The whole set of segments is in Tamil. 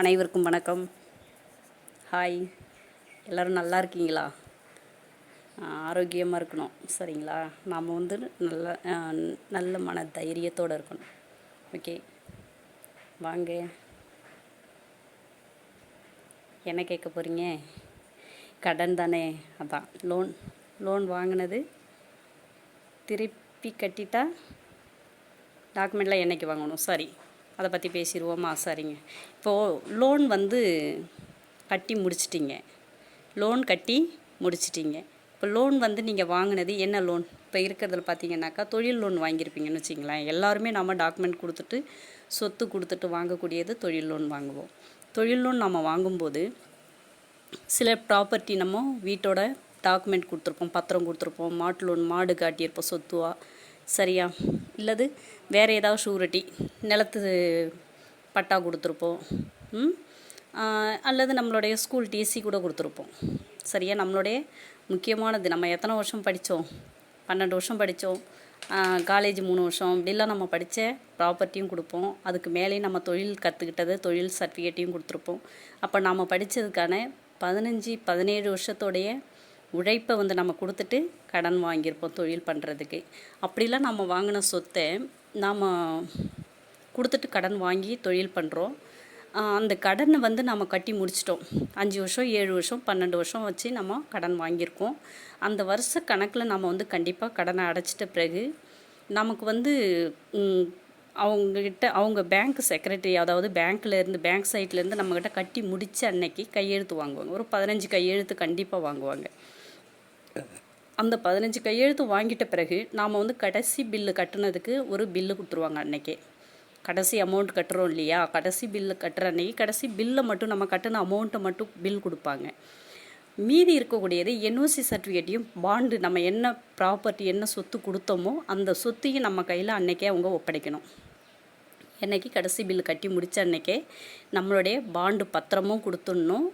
அனைவருக்கும் வணக்கம். ஹாய் எல்லோரும் நல்லா இருக்கீங்களா? ஆரோக்கியமாக இருக்கணும். சரிங்களா? நாம் வந்து நல்ல நல்ல மன தைரியத்தோடு இருக்கணும். ஓகே வாங்க. என்ன கேட்க போகிறீங்க கடன் தானே? அதான். லோன் லோன் வாங்கினது. திருப்பி கட்டிட்டா டாக்குமெண்ட்லாம் என்றைக்கு வாங்கணும்? சாரி. அதை பற்றி பேசிடுவோமா சரிங்க இப்போது லோன் வந்து கட்டி முடிச்சிட்டிங்க. லோன் கட்டி முடிச்சிட்டிங்க. இப்போ லோன் வந்து நீங்கள் வாங்கினது என்ன லோன் இப்போ இருக்கிறதுல பார்த்தீங்கன்னாக்கா தொழில் லோன் வாங்கியிருப்பீங்கன்னு வச்சிங்களேன் எல்லாருமே நம்ம டாக்குமெண்ட் கொடுத்துட்டு சொத்து கொடுத்துட்டு வாங்கக்கூடியது தொழில் லோன் வாங்குவோம். தொழில் லோன் நம்ம வாங்கும்போது சில ப்ராப்பர்ட்டி நம்ம வீட்டோட டாக்குமெண்ட் கொடுத்துருப்போம் பத்திரம் கொடுத்துருப்போம் மாட்டு லோன் மாடு காட்டியிருப்போம் சொத்துவா சரியா? இல்லது வேறு ஏதாவது ஷூரிட்டி நிலத்து பட்டா கொடுத்துருப்போம். அல்லது நம்மளுடைய ஸ்கூல் டிசி கூட கொடுத்துருப்போம். சரியா? நம்மளுடைய முக்கியமானது. நம்ம எத்தனை வருஷம் படித்தோம்? பன்னெண்டு வருஷம் படித்தோம். காலேஜ் மூணு வருஷம். இப்படிலாம் நம்ம படித்த ப்ராப்பர்ட்டியும் கொடுப்போம். அதுக்கு மேலேயும் நம்ம தொழில் கற்றுக்கிட்டது தொழில் சர்டிஃபிகேட்டையும் கொடுத்துருப்போம். அப்போ நாம் படித்ததுக்கான பதினஞ்சு பதினேழு வருஷத்தோடைய உழைப்பை வந்து நம்ம கொடுத்துட்டு கடன் வாங்கியிருப்போம் தொழில் பண்ணுறதுக்கு அப்படிலாம் நம்ம வாங்கின சொத்தை நாம் கொடுத்துட்டு கடன் வாங்கி தொழில் பண்ணுறோம் அந்த கடனை வந்து நம்ம கட்டி முடிச்சிட்டோம். அஞ்சு வருஷம் ஏழு வருஷம் பன்னெண்டு வருஷம் வச்சு நம்ம கடன் வாங்கியிருக்கோம். அந்த வருஷ கணக்கில் நம்ம வந்து கண்டிப்பாக கடனை அடைச்சிட்ட பிறகு நமக்கு வந்து அவங்கக்கிட்ட அவங்க பேங்க் செக்ரட்டரி அதாவது பேங்க்லேருந்து பேங்க் சைட்லேருந்து நம்மக்கிட்ட கட்டி முடித்த அன்னைக்கு கையெழுத்து வாங்குவாங்க. ஒரு பதினஞ்சு கையெழுத்து கண்டிப்பாக வாங்குவாங்க. அந்த பதினஞ்சு கையெழுத்து வாங்கிட்ட பிறகு நாம் வந்து கடைசி பில்லு கட்டினதுக்கு ஒரு பில்லு கொடுத்துருவாங்க அன்னைக்கே. கடைசி அமௌண்ட் கட்டுறோம் இல்லையா? கடைசி பில்லு கட்டுற அன்னைக்கு கடைசி பில்லை மட்டும் நம்ம கட்டின அமௌண்ட்டை மட்டும் பில் கொடுப்பாங்க. மீதி இருக்கக்கூடியது என்ஓசி சர்டிஃபிகேட்டையும் பாண்டு நம்ம என்ன ப்ராப்பர்ட்டி என்ன சொத்து கொடுத்தோமோ அந்த சொத்தையும் நம்ம கையில் அன்னைக்கே அவங்க ஒப்படைக்கணும். என்னைக்கு கடைசி பில் கட்டி முடித்த அன்னைக்கே நம்மளுடைய பாண்டு பத்திரமும் கொடுத்துடணும்.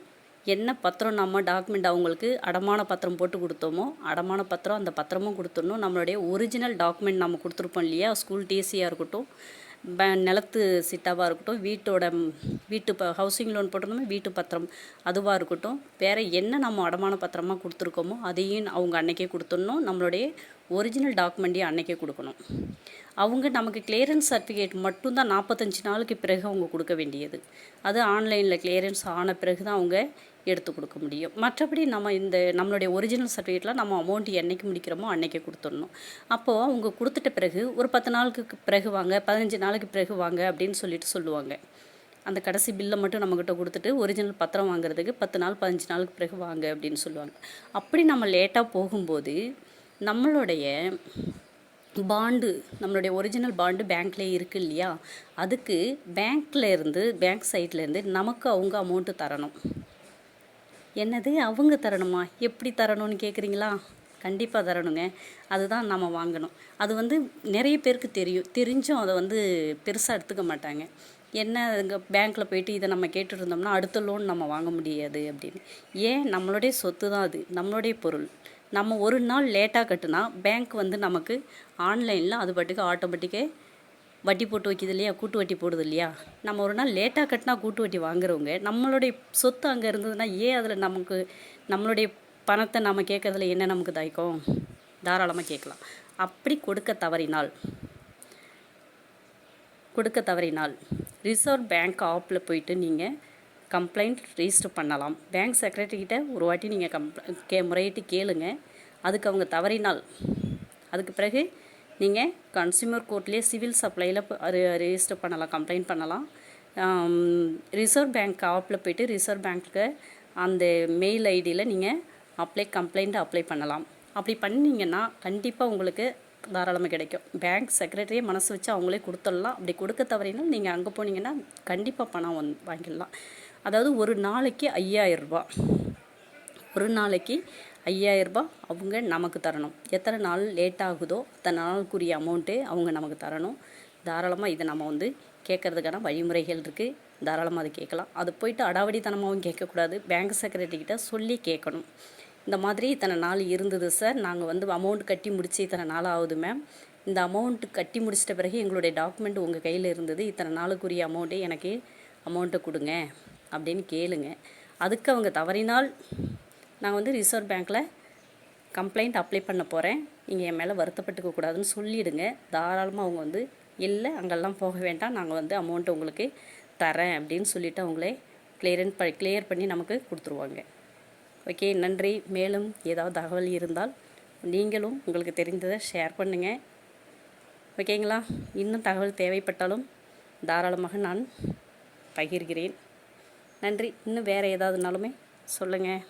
என்ன பத்திரம் நம்ம டாக்குமெண்ட் அவங்களுக்கு அடமான பத்திரம் போட்டு கொடுத்தோமோ அடமான பத்திரம் அந்த பத்திரமும் கொடுத்துடணும். நம்மளுடைய ஒரிஜினல் டாக்குமெண்ட் நம்ம கொடுத்துருப்போம் இல்லையா? ஸ்கூல் டிசியாக இருக்கட்டும் ப நிலத்து சிட்டாவாக இருக்கட்டும் வீட்டோட வீட்டு ப ஹவுசிங் லோன் போட்டிருந்தோமே வீட்டு பத்திரம் அதுவாக இருக்கட்டும். வேறு என்ன நம்ம அடமான பத்திரமாக கொடுத்துருக்கோமோ அதையும் அவங்க அன்னைக்கே கொடுத்துடணும். நம்மளுடைய ஒரிஜினல் டாக்குமெண்ட்டையும் அன்னைக்கே கொடுக்கணும். அவங்க நமக்கு கிளியரன்ஸ் சர்டிஃபிகேட் மட்டும்தான் நாற்பத்தஞ்சு நாளுக்கு பிறகு அவங்க கொடுக்க வேண்டியது. அது ஆன்லைனில் கிளியரன்ஸ் ஆன பிறகு தான் அவங்க எடுத்து கொடுக்க முடியும். மற்றபடி நம்ம இந்த நம்மளுடைய ஒரிஜினல் சர்டிஃபிகேட்லாம் நம்ம அமௌண்ட் என்னைக்கு முடிக்கிறோமோ அன்னைக்கே கொடுத்துடணும். அப்போது அவங்க கொடுத்துட்ட பிறகு ஒரு பத்து நாளுக்கு பிறகு வாங்க பதினஞ்சு நாளுக்கு பிறகு வாங்க அப்படின்னு சொல்லிட்டு சொல்லுவாங்க. அந்த கடைசி பில்லை மட்டும் நம்மக்கிட்ட கொடுத்துட்டு ஒரிஜினல் பத்திரம் வாங்குறதுக்கு பத்து நாள் பதினஞ்சு நாளுக்கு பிறகு வாங்க அப்படின்னு சொல்லுவாங்க. அப்படி நம்ம லேட்டாக போகும்போது நம்மளுடைய பாண்டு நம்மளுடைய ஒரிஜினல் பாண்டு பேங்க்லேயே இருக்குது இல்லையா? அதுக்கு பேங்க்ல இருந்து பேங்க் சைட்ல இருந்து நமக்கு அவங்க அமௌண்ட்டு தரணும். என்னது? அவங்க தரணுமா? எப்படி தரணும்னு கேட்குறீங்களா கண்டிப்பாக தரணுங்க. அதுதான் நம்ம வாங்கணும். அது வந்து நிறைய பேருக்கு தெரியும். தெரிஞ்சும் அதை வந்து பெருசாக எடுத்துக்க மாட்டாங்க. என்ன இங்கே பேங்க்கில் போயிட்டு இதை நம்ம கேட்டுட்டு இருந்தோம்னா அடுத்த லோன் நம்ம வாங்க முடியாது அப்படின்னு. ஏன்? நம்மளுடைய சொத்து தான் அது. நம்மளுடைய பொருள். நம்ம ஒரு நாள் லேட்டாக கட்டினா பேங்க் வந்து நமக்கு ஆன்லைனில் அது பாட்டுக்கு ஆட்டோமேட்டிக்கே வட்டி போட்டு வைக்கிது இல்லையா? கூட்டு வட்டி போடுது இல்லையா? நம்ம ஒரு நாள் லேட்டாக கட்டினா கூட்டு வட்டி வாங்குறவங்க நம்மளுடைய சொத்து அங்கே இருந்ததுன்னா ஏன் அதில் நமக்கு நம்மளுடைய பணத்தை நம்ம கேட்கறதுல என்ன நமக்கு தயக்கம்? தாராளமாக கேட்கலாம். அப்படி கொடுக்க தவறினால் கொடுக்க தவறினால் ரிசர்வ் பேங்க் ஆப்பில் போயிட்டு நீங்கள் கம்ப்ளைண்ட் ரிஜிஸ்டர் பண்ணலாம். பேங்க் செக்ரட்டரிக்கிட்ட ஒரு வாட்டி நீங்கள் கம்ப்ள கே முறையிட்டு கேளுங்க. அதுக்கு அவங்க தவறினால் அதுக்கு பிறகு நீங்கள் கன்சியூமர் கோர்ட்லேயே சிவில் சப்ளையில் ரிஜிஸ்டர் பண்ணலாம் கம்ப்ளைண்ட் பண்ணலாம். ரிசர்வ் பேங்க் ஆப்பில் போயிட்டு ரிசர்வ் பேங்க்கு அந்த மெயில் ஐடியில் நீங்கள் அப்ளை கம்ப்ளைண்ட்டை அப்ளை பண்ணலாம். அப்படி பண்ணிங்கன்னா கண்டிப்பாக உங்களுக்கு தாராளமாக கிடைக்கும். பேங்க் செக்ரட்டரியே மனசு வச்சு அவங்களே கொடுத்துடலாம். அப்படி கொடுக்க தவறினால் நீங்கள் அங்கே போனீங்கன்னா கண்டிப்பாக பணம் வந் வாங்கிடலாம். அதாவது ஒரு நாளைக்கு ஐயாயிரரூபா ஒரு நாளைக்கு ஐயாயிரரூபா அவங்க நமக்கு தரணும். எத்தனை நாள் லேட் ஆகுதோ அத்தனை நாளுக்குரிய அமௌண்ட்டு அவங்க நமக்கு தரணும். தாராளமாக இதை நம்ம வந்து கேட்கறதுக்கான வழிமுறைகள் இருக்குது தாராளமாக அது கேட்கலாம். அது போயிட்டு அடாவடித்தனமாகவும் கேட்கக்கூடாது. பேங்க் செக்ரட்டரிக்கிட்ட சொல்லி கேட்கணும். இந்த மாதிரி இத்தனை நாள் இருந்தது சார் நாங்கள் வந்து அமௌண்ட் கட்டி முடித்து இத்தனை நாள் ஆகுது மேம் இந்த அமௌண்ட் கட்டி முடிச்சிட்ட பிறகு எங்களுடைய டாக்குமெண்ட் உங்கள் கையில் இருந்தது. இத்தனை நாளுக்குரிய அமௌண்ட்டு எனக்கு அமௌண்ட்டை கொடுங்க. அப்படின்னு கேளுங்க. அதுக்கு அவங்க தவறினால் நான் வந்து ரிசர்வ் பேங்க்கில் கம்ப்ளைண்ட் அப்ளை பண்ண போகிறேன் நீங்கள் என் மேலே வருத்தப்பட்டுக்க கூடாதுன்னு சொல்லிவிடுங்க தாராளமாக அவங்க வந்து இல்லை அங்கெல்லாம் போக வேண்டாம். நாங்கள் வந்து அமௌண்ட்டு உங்களுக்கு தரேன் அப்படின்னு சொல்லிவிட்டு அவங்களே கிளியரன் ப கிளியர் பண்ணி நமக்கு கொடுத்துருவாங்க. ஓகே நன்றி. மேலும் ஏதாவது தகவல் இருந்தால் நீங்களும் உங்களுக்கு தெரிந்ததை ஷேர் பண்ணுங்கள் ஓகேங்களா? இன்னும் தகவல் தேவைப்பட்டாலும் தாராளமாக நான் பகிர்கிறேன். நன்றி. இன்னும் வேறு ஏதாவதுனாலுமே சொல்லுங்கள்